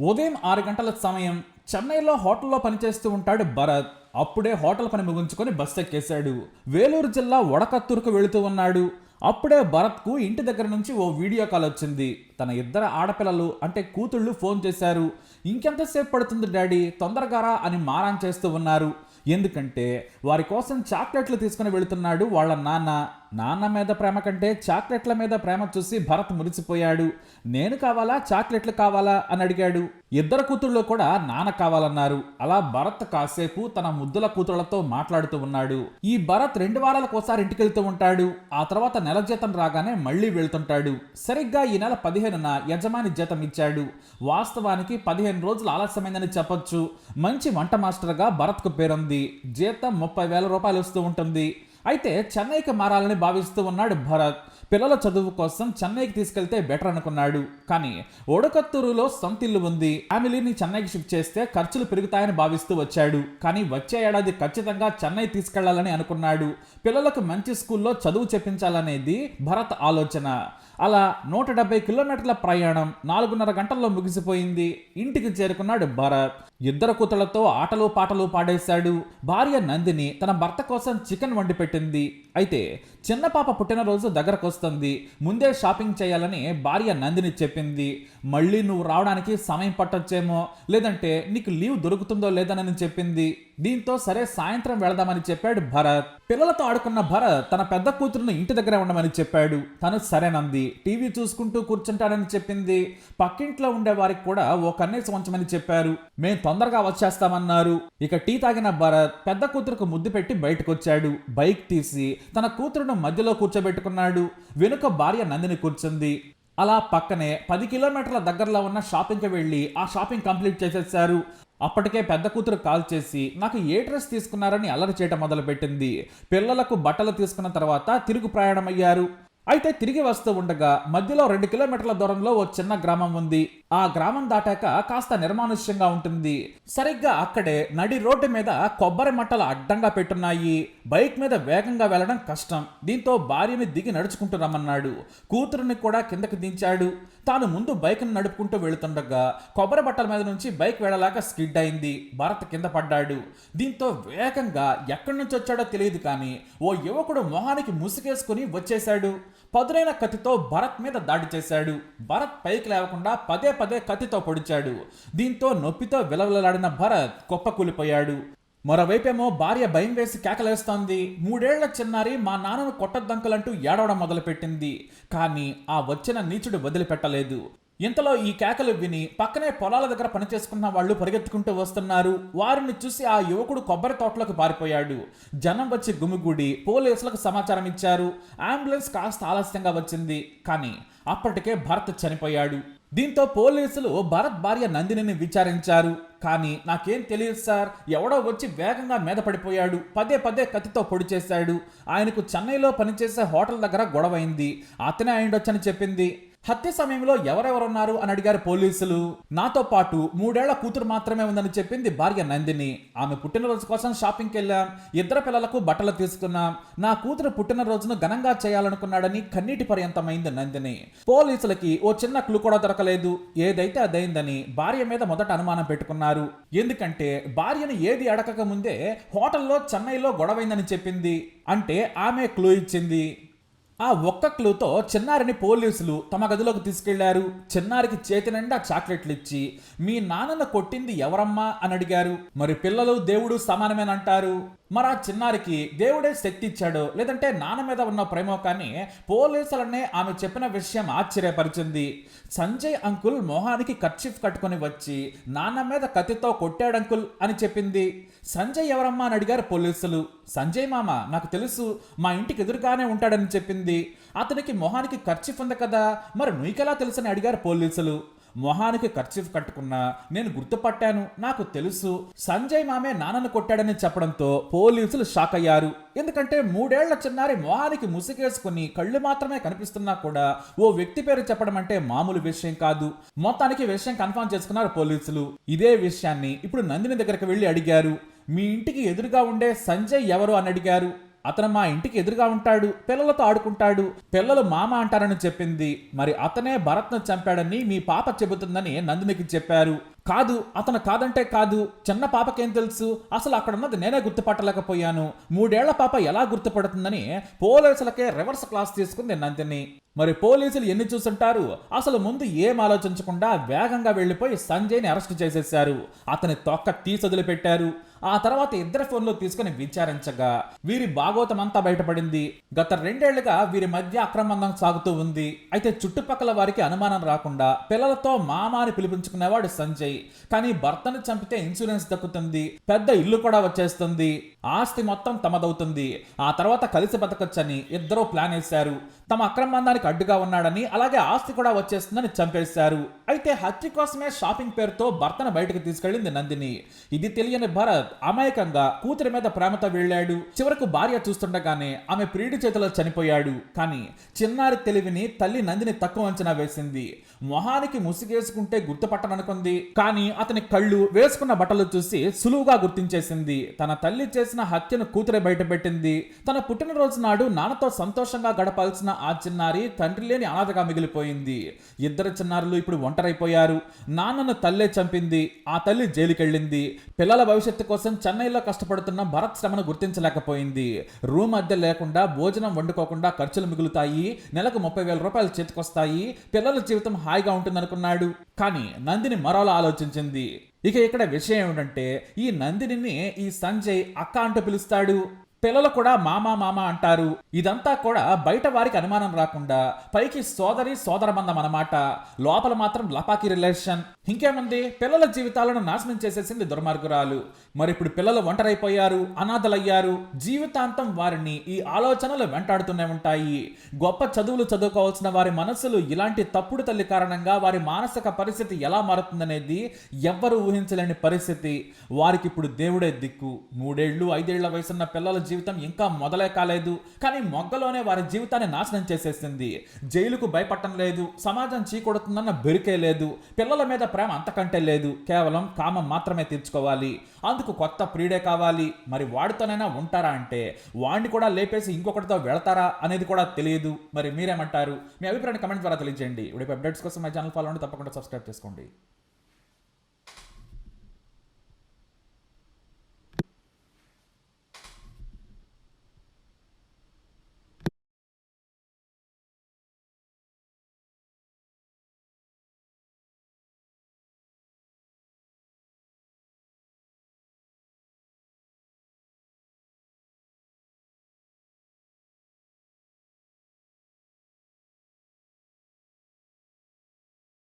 ఉదయం ఆరు గంటల సమయం చెన్నైలో హోటల్లో పనిచేస్తూ ఉంటాడు భరత్. అప్పుడే హోటల్ పని ముగించుకొని బస్ ఎక్కేశాడు. వేలూరు జిల్లా వడకత్తూరుకు వెళుతూ ఉన్నాడు. అప్పుడే భరత్కు ఇంటి దగ్గర నుంచి ఓ వీడియో కాల్ వచ్చింది. తన ఇద్దరు ఆడపిల్లలు అంటే కూతుళ్ళు ఫోన్ చేశారు. ఇంకెంతసేపు పడుతుంది డాడీ? తొందరగారా అని మారాన్ చేస్తూ ఉన్నారు. ఎందుకంటే వారి కోసం చాక్లెట్లు తీసుకుని వెళుతున్నాడు వాళ్ళ నాన్న. నాన్న మీద ప్రేమ కంటే చాక్లెట్ల మీద ప్రేమ చూసి భరత్ మురిసిపోయాడు. నేను కావాలా? చాక్లెట్లు కావాలా? అని అడిగాడు. ఇద్దరు కూతుళ్ళు కూడా నాన్న కావాలన్నారు. అలా భరత్ కాసేపు తన ముద్దుల కూతుళ్ళతో మాట్లాడుతూ ఉన్నాడు. ఈ భరత్ రెండు వారాలకోసారి ఇంటికి వెళ్తూ ఉంటాడు. ఆ తర్వాత నెల జీతం రాగానే మళ్ళీ వెళ్తుంటాడు. సరిగ్గా ఈ నెల పదిహేనున యజమాని జీతం ఇచ్చాడు. వాస్తవానికి పదిహేను రోజులు ఆలస్యమైందని చెప్పొచ్చు. మంచి వంట మాస్టర్గా భరత్కు పేరుంది. జీతం ముప్పై వేల రూపాయలు వస్తూ ఉంటుంది. అయితే చెన్నైకి మారాలని భావిస్తూ ఉన్నాడు భరత్. పిల్లల చదువు కోసం చెన్నైకి తీసుకెళ్తే బెటర్ అనుకున్నాడు. కానీ ఒడకత్తూరులో సొంత ఇల్లు ఉంది. ఫ్యామిలీని చెన్నైకి షిఫ్ట్ చేస్తే ఖర్చులు పెరుగుతాయని భావిస్తూ వచ్చాడు. కానీ వచ్చే ఏడాది ఖచ్చితంగా చెన్నై తీసుకెళ్ళాలని అనుకున్నాడు. పిల్లలకు మంచి స్కూల్లో చదువు చెప్పించాలనేది భరత్ ఆలోచన. అలా నూట డెబ్బై కిలోమీటర్ల ప్రయాణం నాలుగున్నర గంటల్లో ముగిసిపోయింది. ఇంటికి చేరుకున్నాడు భరత్. ఇద్దరు కూతుళ్ళతో ఆటలు పాటలు పాడేశాడు. భార్య నందిని తన భర్త కోసం చికెన్ వండి పెట్టింది. అయితే చిన్న పాప పుట్టినరోజు దగ్గరకు వస్తుంది ముందే షాపింగ్ చేయాలని భార్య నందిని చెప్పింది. మళ్ళీ నువ్వు రావడానికి సమయం పట్టొచ్చేమో లేదంటే నీకు లీవ్ దొరుకుతుందో లేదనని చెప్పింది. దీంతో సరే సాయంత్రం వెళదామని చెప్పాడు భరత్. పిల్లలతో ఆడుకున్న భరత్ తన పెద్ద కూతురును ఇంటి దగ్గర ఉండమని చెప్పాడు. తను సరేనంది. టీవీ చూసుకుంటూ కూర్చుంటాడని చెప్పింది. పక్కింట్లో ఉండే వారికి కూడా ఓ కన్నేసి ఉంచమని చెప్పారు. మేం తొందరగా వచ్చేస్తామన్నారు. ఇక టీ తాగిన భరత్ పెద్ద కూతురుకు ముద్దు పెట్టి బయటకొచ్చాడు. బైక్ తీసి తన కూతురును మధ్యలో కూర్చోబెట్టుకున్నాడు. వెనుక భార్య నందిని కూర్చుంది. అలా పక్కనే పది కిలోమీటర్ల దగ్గరలో ఉన్న షాపింగ్కి వెళ్ళి ఆ షాపింగ్ కంప్లీట్ చేసేసారు. అప్పటికే పెద్ద కూతురు కాల్ చేసి నాకు ఏ డ్రెస్ తీసుకున్నారని అల్లరి చేయటం మొదలుపెట్టింది. పిల్లలకు బట్టలు తీసుకున్న తర్వాత తిరుగు ప్రయాణం అయ్యారు అయితే తిరిగి వస్తూ ఉండగా మధ్యలో రెండు కిలోమీటర్ల దూరంలో ఓ చిన్న గ్రామం ఉంది. ఆ గ్రామం దాటాక కాస్త నిర్మానుష్యంగా ఉంటుంది. సరిగ్గా అక్కడే నడి రోడ్డు మీద కొబ్బరి మట్టలు అడ్డంగా పెట్టున్నాయి. బైక్ మీద వేగంగా వెళ్ళడం కష్టం. దీంతో భార్యని దిగి నడుచుకుంటూ రమ్మన్నాడు. కూతురుని కూడా కిందకి దించాడు. తాను ముందు బైక్ను నడుపుకుంటూ వెళుతుండగా కొబ్బరి బట్టల మీద నుంచి బైక్ వెళ్ళలాక స్కిడ్ అయింది. భరత్ కింద పడ్డాడు. దీంతో వేగంగా ఎక్కడి నుంచి వచ్చాడో తెలియదు కానీ ఓ యువకుడు మొహానికి ముసుగేసుకుని వచ్చేశాడు. పదునైన కత్తితో భరత్ మీద దాడి చేశాడు. భరత్ పైకి లేవకుండా పదే పదే కత్తితో పొడిచాడు. దీంతో నొప్పితో విలవిలలాడిన భరత్ కుప్పకూలిపోయాడు. మరోవైపేమో భార్య భయం వేసి కేకలేస్తోంది. మూడేళ్ళ చిన్నారి మా నాన్నను కొట్టద్దంకలంటూ ఏడవడం మొదలుపెట్టింది. కానీ ఆ వచ్చిన నీచుడు వదిలిపెట్టలేదు. ఇంతలో ఈ కేకలు విని పక్కనే పొలాల దగ్గర పనిచేసుకున్న వాళ్ళు పరిగెత్తుకుంటూ వస్తున్నారు. వారిని చూసి ఆ యువకుడు కొబ్బరి తోటలోకి పారిపోయాడు. జనం వచ్చి గుమిగూడి పోలీసులకు సమాచారం ఇచ్చారు. అంబులెన్స్ కాస్త ఆలస్యంగా వచ్చింది. కానీ అప్పటికే భరత్ చనిపోయాడు. దీంతో పోలీసులు భరత్ భార్య నందినిని విచారించారు. కానీ నాకేం తెలియదు సార్. ఎవడో వచ్చి వేగంగా మీద పడిపోయాడు. పదే పదే కత్తితో పొడి చేశాడు. ఆయనకు చెన్నైలో పనిచేసే హోటల్ దగ్గర గొడవైంది. అతనే అయిండొచ్చని చెప్పింది. హత్య సమయంలో ఎవరెవరున్నారు అని అడిగారు పోలీసులు. నాతో పాటు మూడేళ్ళ కూతురు మాత్రమే ఉందని చెప్పింది భార్య నందిని. ఆమె పుట్టినరోజు కోసం షాపింగ్కి వెళ్ళాం. ఇద్దరు పిల్లలకు బట్టలు తీసుకున్నాం. నా కూతురు పుట్టినరోజును ఘనంగా చేయాలనుకున్నాడని కన్నీటి పర్యంతమైంది నందిని. పోలీసులకి ఓ చిన్న క్లూ కూడా దొరకలేదు. ఏదైతే అదైందని భార్య మీద మొదట అనుమానం పెట్టుకున్నారు. ఎందుకంటే భార్యను ఏది అడగక ముందే హోటల్లో చెన్నైలో గొడవైందని చెప్పింది. అంటే ఆమె క్లూ ఇచ్చింది. ఆ ఒక్క క్లూతో చిన్నారిని పోలీసులు తమ గదిలోకి తీసుకెళ్ళారు. చిన్నారికి చేతి నిండా చాక్లెట్లు ఇచ్చి మీ నాన్నను కొట్టింది ఎవరమ్మా? అని అడిగారు. మరి పిల్లలు దేవుడు సమానమేనంటారు. మరి ఆ చిన్నారికి దేవుడే శక్తి ఇచ్చాడు లేదంటే నాన్న మీద ఉన్న ప్రేమో కానీ పోలీసులనే ఆమె చెప్పిన విషయం ఆశ్చర్యపరిచింది. సంజయ్ అంకుల్ మొహానికి కర్చిఫ్ కట్టుకొని వచ్చి నాన్న మీద కత్తితో కొట్టాడు అంకుల్ అని చెప్పింది. సంజయ్ ఎవరమ్మా అని అడిగారు పోలీసులు. సంజయ్ మామ నాకు తెలుసు మా ఇంటికి ఎదురుగానే ఉంటాడని చెప్పింది. అతనికి మొహానికి కర్చీఫ్ ఉంది కదా మరి నీకెలా తెలుసని అడిగారు పోలీసులు. మొహానికి ఖర్చీఫ్ కట్టుకున్నా నేను గుర్తుపట్టాను నాకు తెలుసు. సంజయ్ మామే నాన్నను కొట్టాడని చెప్పడంతో పోలీసులు షాక్ అయ్యారు. ఎందుకంటే మూడేళ్ళ చిన్నారి మొహానికి ముసుగేసుకుని కళ్ళు మాత్రమే కనిపిస్తున్నా కూడా ఓ వ్యక్తి పేరు చెప్పడం అంటే మామూలు విషయం కాదు. మొత్తానికి విషయం కన్ఫర్మ్ చేసుకున్నారు పోలీసులు. ఇదే విషయాన్ని ఇప్పుడు నందిని దగ్గరికి వెళ్ళి అడిగారు. మీ ఇంటికి ఎదురుగా ఉండే సంజయ్ ఎవరు అని అడిగారు. అతను మా ఇంటికి ఎదురుగా ఉంటాడు పిల్లలతో ఆడుకుంటాడు. పిల్లలు మామ అంటారని చెప్పింది. మరి అతనే భరత్ను చంపాడని మీ పాప చెబుతుందని నందినికి చెప్పారు. కాదు అతను కాదంటే కాదు చిన్న పాపకేం తెలుసు? అసలు అక్కడ ఉన్నది నేనే గుర్తుపట్టలేకపోయాను. మూడేళ్ళ పాప ఎలా గుర్తుపడుతుందని పోలీసులకే రివర్స్ క్లాస్ తీసుకుంది నందిని. మరి పోలీసులు ఎన్ని చూసుంటారు? అసలు ముందు ఏం ఆలోచించకుండా వేగంగా వెళ్ళిపోయి సంజయ్ని అరెస్ట్ చేసేశారు. అతని తొక్క తీసి పెట్టారు ఆ తర్వాత ఇద్దరు ఫోన్లు తీసుకుని విచారించగా వీరి భాగోతమంతా బయటపడింది. గత రెండేళ్ళుగా వీరి మధ్య అక్రమందం సాగుతూ ఉంది. అయితే చుట్టుపక్కల వారికి అనుమానం రాకుండా పిల్లలతో మామ అని పిలిపించుకునేవాడు సంజయ్. కానీ భర్తను చంపితే ఇన్సూరెన్స్ దక్కుతుంది. పెద్ద ఇల్లు కూడా వచ్చేస్తుంది. ఆస్తి మొత్తం తమదవుతుంది. ఆ తర్వాత కలిసి బతకచ్చని ఇద్దరూ ప్లాన్ వేశారు. తమ అక్రమందానికి అడ్డుగా ఉన్నాడని అలాగే ఆస్తి కూడా వచ్చేస్తుందని చంపేశారు. అయితే హత్య కోసమే షాపింగ్ పేరుతో భర్తను బయటకు తీసుకెళ్ళింది నందిని. ఇది తెలియని భరత్ అమాయకంగా కూతురి మీద ప్రేమతో వెళ్ళాడు. చివరకు భార్య చూస్తుండగానే ఆమె ప్రియుడి చేతిలో చనిపోయాడు. కానీ చిన్నారి తెలివిని తల్లి నందిని తక్కువ అంచనా వేసింది. మొహానికి ముసిగేసుకుంటే గుర్తుపట్టననుకుంది. కానీ అతని కళ్ళు వేసుకున్న బట్టలు చూసి సులువుగా గుర్తించేసింది. తన తల్లి చేసి చేసిన హత్యను కూతురే బయటపెట్టింది. తన పుట్టినరోజు నాడు నాన్నతో సంతోషంగా గడపాల్సిన ఆ చిన్నారి తండ్రి లేని అనాథగా మిగిలిపోయింది. ఇద్దరు చిన్నారులు ఇప్పుడు ఒంటరైపోయారు. నాన్నను తల్లే చంపింది. ఆ తల్లి జైలుకెళ్ళింది. పిల్లల భవిష్యత్తు కోసం చెన్నైలో కష్టపడుతున్న భరత్ శ్రమను గుర్తించలేకపోయింది. రూమ్ అద్దె లేకుండా భోజనం వండుకోకుండా ఖర్చులు మిగులుతాయి. నెలకు ముప్పై వేల రూపాయలు చేతికొస్తాయి. పిల్లల జీవితం హాయిగా ఉంటుందనుకున్నాడు. కానీ నందిని మరోలా ఆలోచించింది. ఇక ఇక్కడ విషయం ఏమిటంటే ఈ నందినిని ఈ సంజయ్ అక్క అంటూ పిలుస్తాడు. పిల్లలు కూడా మామా మామ అంటారు. ఇదంతా కూడా బయట వారికి అనుమానం రాకుండా పైకి సోదరి సోదరబంధం అన్నమాట. లోపల మాత్రం లపాకి రిలేషన్. ఇంకేముంది? పిల్లల జీవితాలను నాశనం చేసేసింది దుర్మార్గురాలు. మరి ఇప్పుడు పిల్లలు ఒంటరైపోయారు అనాథలయ్యారు. జీవితాంతం వారిని ఈ ఆలోచనలు వెంటాడుతూనే ఉంటాయి. గొప్ప చదువులు చదువుకోవాల్సిన వారి మనసులు ఇలాంటి తప్పుడు తల్లి కారణంగా వారి మానసిక పరిస్థితి ఎలా మారుతుందనేది ఎవ్వరూ ఊహించలేని పరిస్థితి. వారికి ఇప్పుడు దేవుడే దిక్కు. మూడేళ్ళు ఐదేళ్ళ వయసున్న పిల్లల జీవితం ఇంకా మొదలే కాలేదు. కానీ మొగ్గలోనే వారి జీవితాన్ని నాశనం చేసేసింది. జైలుకు భయపడటం లేదు. సమాజం చీకొడుతుందన్న బెరికే లేదు. పిల్లల మీద ప్రేమ అంతకంటే లేదు. కేవలం కామం మాత్రమే తీర్చుకోవాలి. అందుకు కొత్త ప్రీడే కావాలి. మరి వాడితోనైనా ఉంటారా అంటే? వాడిని కూడా లేపేసి ఇంకొకటితో వెళతారా అనేది కూడా తెలియదు. మరి మీరేమంటారు? మీ అభిప్రాయాన్ని కమెంట్ ద్వారా తెలియజేయండి. ఇప్పుడు అప్డేట్స్ కోసం మా ఛానల్ ఫాలో అండి తప్పకుండా సబ్స్క్రైబ్ చేసుకోండి.